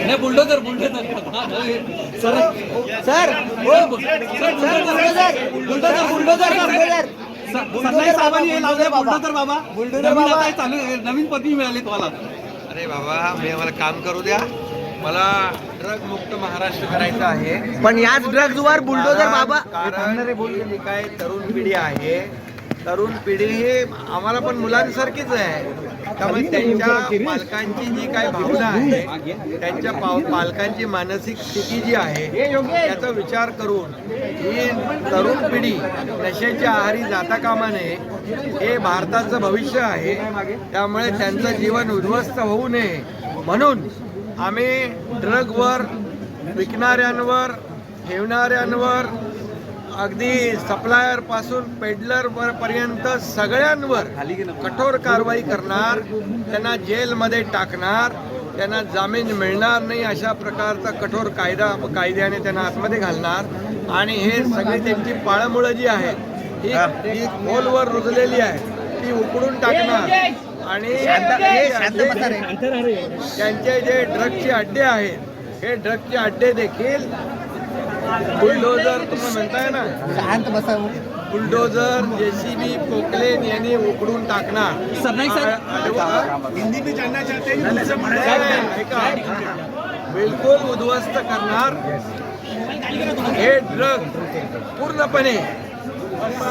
नाही bulldozer bulldozer sir sir sir bulldozer bulldozer bulldozer Sarnaik साहेबांनी हे लावलंय बुलडोजर बाबा. बुलडोझर नवीन बाबा. आता चालू आहे, नवीन पदवी मिळाली तुम्हाला. अरे बाबा मी मला काम करू द्या. मला ड्रग मुक्त महाराष्ट्र करायचं आहे. पण याच ड्रग्ज वर बुलडोजर बाबा काय तरुण पिढी आहे. तरुण पिढी ही आम्हाला पण मुलांसारखीच आहे. त्यामुळे त्यांच्या पालकांची जी काय भावना आहे त्यांच्या पाव- पालकांची मानसिक स्थिती जी आहे त्याचा विचार करून ही तरुण पिढी नशेच्या आहारी जाता कामा नये हे भारताचं भविष्य आहे. त्यामुळे त्यांचं जीवन उद्ध्वस्त होऊ नये. म्हणून आम्ही ड्रगवर विकणाऱ्यांवर ठेवणाऱ्यांवर अगदी सप्लायरपासून पेडलर वर पर्यंत सगळ्यांवर कठोर कारवाई करणार त्यांना जेलमध्ये टाकणार त्यांना जामीन मिळणार नाही अशा प्रकारचा कठोर कायदा कायद्याने त्यांना आतमध्ये घालणार. आणि हे सगळी त्यांची पाळमुळं जी आहे ही ही. खोलवर रुजलेली आहे ती उकडून टाकणार. आणि त्यांचे जे ड्रगचे अड्डे आहेत हे ड्रगचे अड्डे देखील बुलडोजर तुम्ही म्हणताय ना. शांत बसा बुलडोजर जेसीबी पोकलेन यांनी उकडून टाकणार. सरनाईक साहेब ऐका. बिलकुल उद्ध्वस्त करणार. हे ड्रग पूर्णपणे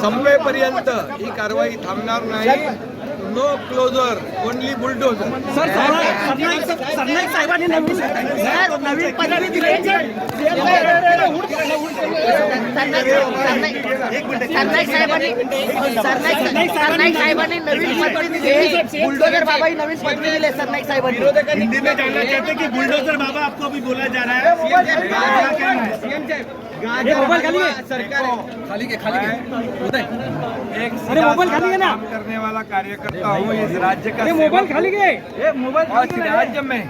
संपेपर्यंत ही कारवाई थांबणार नाही. No closure only bulldozer sir Sarnaik साहेबांनी नवीन नवीन पदवी दिली. सरनाईक साहेबांनी सरनाईक सरनाईक साहेबांनी नवीन पदवी दिली बुलडोजर बाबाही नवीन पदवी दिली सरनाईक साहेबांनी. हिंदी में जानना चाहते कि बुलडोजर बाबा आपको अभी बोला जा रहा है. है? हे खाली घे सरकार खाली घे खाली घे उदय एक अरे मोबाइल खाली है ना? काम करने वाला कार्यकर्ता हूँ इस राज्य का मोबाइल खाली हूँ। इस राज्य में